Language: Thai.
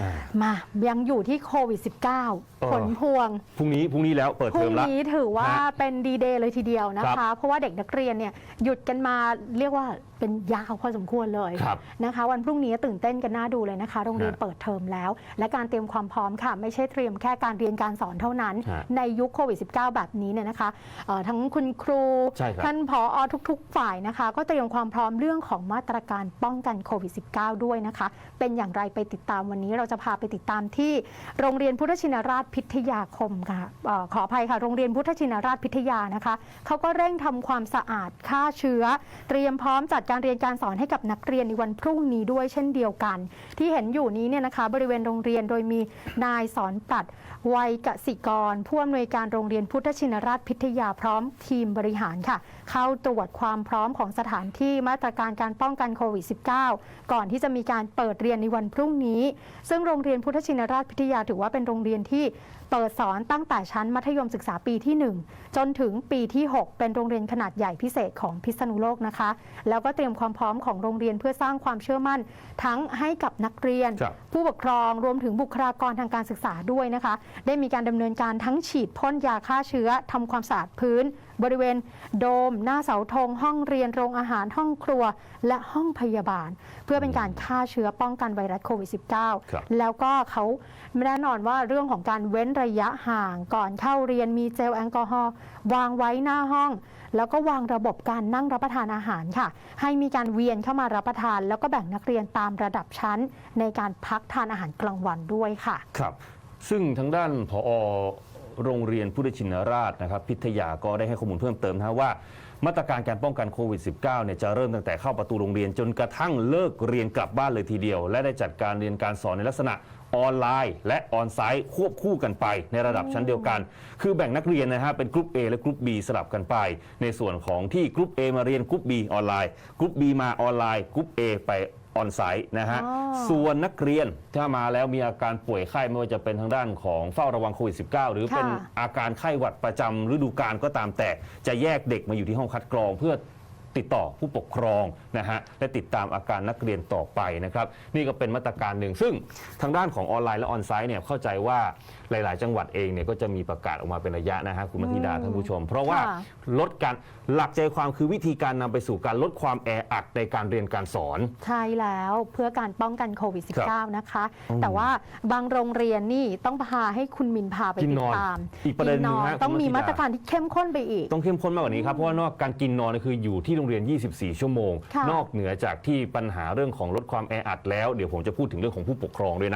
อ่ามายังอยู่ที่โควิดเออ -19 ผลพวง พรุ่งนี้พรุ่งนี้แล้วเปิดพเทอรุ่งมแล้วนี้ถือว่าฮะเป็นดีเดย์เลยทีเดียวนะครัคะบเพราะว่าเด็กนักเรียนเนี่ยหยุดกันมาเรียกว่า เป็นยาวพอสมควรเลยครับนะคะ วันพรุ่งนี้ตื่นเต้นกันน่าดูเลยนะคะ โรงเรียนฮะเปิดเทอมแล้ว และการเตรียมความพร้อมค่ะ ไม่ใช่เตรียมแค่การเรียนการสอนเท่านั้นฮะในยุคโควิด -19 แบบนี้เนี่ยนะคะเอ่อทั้งคุณครูใช่ครับท่านผอทุก ๆ ฝ่ายนะคะ ก็เตรียมความพร้อมเรื่องของมาตรการป้องกันโควิด -19 ด้วยนะคะ เป็นอย่างไรไปติดตามวันนี้เราจะพาไปติดตามที่โรงเรียนพุทธชินราชพิทยาคมค่ะเออขออภัยค่ะ โรงเรียนพุทธชินราชพิทยานะคะเขาก็เร่งทำความสะอาดฆ่าเชื้อ เตรียมพร้อมจัดการการเรียนการสอนให้กับนักเรียนในวันพรุ่งนี้ด้วยเช่นเดียวกัน ที่เห็นอยู่นี้เนี่ยนะคะบริเวณโรงเรียนโดยมีนายสอนปรัดวัยกสิกร ผู้อำนวยการโรงเรียนพุทธชินราชพิทยาพร้อมทีมบริหารค่ะ เข้าตรวจความพร้อมของสถานที่มาตรการการป้องกันโควิด -19 ก่อนที่จะมีการเปิดเรียนในวันพรุ่งนี้ ซึ่งโรงเรียนพุทธชินราชพิทยาถือว่าเป็นโรงเรียนที่เปิดสอนตั้งแต่ชั้นมัธยมศึกษาปีที่ 1 จนถึงปีที่ 6 เป็นโรงเรียนขนาดใหญ่พิเศษของพิษณุโลกนะคะ แล้วก็เตรียมความพร้อมของโรงเรียนเพื่อสร้างความเชื่อมั่น ทั้งให้กับนักเรียนครับผู้ปกครองรวมถึงบุคลากรทางการศึกษาด้วยนะคะ ได้มีการดำเนินการทั้งฉีดพ่นยาฆ่าเชื้อทำความสะอาดพื้นบริเวณโดม หน้าเสาธงห้องเรียนโรงอาหารห้องครัว และห้องพยาบาล เพื่อเป็นการฆ่าเชื้อป้องกันไวรัสโควิดครับ -19 แล้วก็เขาแน่นอนว่าเรื่องของการเว้นระยะห่างก่อนเข้าเรียนมีเจลแอลกอฮอล์วางไว้หน้าห้อง แล้วก็วางระบบการนั่งรับประทานอาหารค่ะ ให้มีการเวียนเข้ามารับประทาน แล้วก็แบ่งนักเรียนตามระดับชั้น ในการพักทานอาหารกลางวันด้วยค่ะ ครับ ซึ่งทางด้านผอ โรงเรียนพุทธชินราชนะครับพิทยาก็ได้ให้ข้อมูลเพิ่มเติมนะว่า มาตรการการป้องกันโควิด -19 เนี่ยจะเริ่มตั้งแต่เข้าประตูโรงเรียนจนกระทั่งเลิกเรียนกลับบ้านเลยทีเดียว และได้จัดการเรียนการสอนในลักษณะออนไลน์ และออนไซต์ควบคู่กันไปในระดับชั้นเดียวกัน คือแบ่งนักเรียนนะฮะเป็นกลุ่ม A และกลุ่ม B สลับกันไป ในส่วนของที่กลุ่ม A มาเรียนกลุ่ม B ออนไลน์กลุ่ม B มาออนไลน์กลุ่ม A ไป ออนไซต์นะฮะ อ๋อ ส่วนนักเรียนถ้ามาแล้วมีอาการป่วยไข้ไม่ว่าจะเป็นทางด้านของเฝ้าระวังโควิด -19 หรือเป็นค่ะ อาการไข้หวัดประจำฤดูกาลก็ตามแต่จะแยกเด็กมาอยู่ที่ห้องคัดกรอง เพื่อ ติดต่อผู้ปกครองนะฮะและติดตามอาการนักเรียนต่อไปนะครับนี่ก็เป็นมาตรการหนึ่งซึ่งทางด้านของออนไลน์และออนไซต์เนี่ยเข้าใจว่าหลาย ๆ จังหวัดเองเนี่ยก็จะมีประกาศออกมาเป็นระยะนะฮะคุณมัธิดาอืมท่านผู้ชม เพราะว่าค่ะ ลดการหลักใจความคือวิธีการนำไปสู่การลดความแออัดในการเรียนการสอน ใช่แล้วเพื่อการป้องกันโควิดครับ -19 นะคะ อืมแต่ว่าบางโรงเรียนนี่ต้องพาให้คุณมินพาไปกินตินดอนตามอีกประเด็นหนึ่งกิฮะต้องคุณมีมัมาธิดาตรการที่เข้มข้นไปอีก ต้องเข้มข้นมากกว่านี้ครับ เพราะว่านอกการกินนอนเนยคืออยู่ที่โรงเรียน 24 ชั่วโมง ค่ะ นอกเหนือจากที่ปัญหาเรื่องของลดความแออัดแล้ว เดี๋ยวผมจะพูดถึงเรื่องของผู้ปกครองด้วยนะ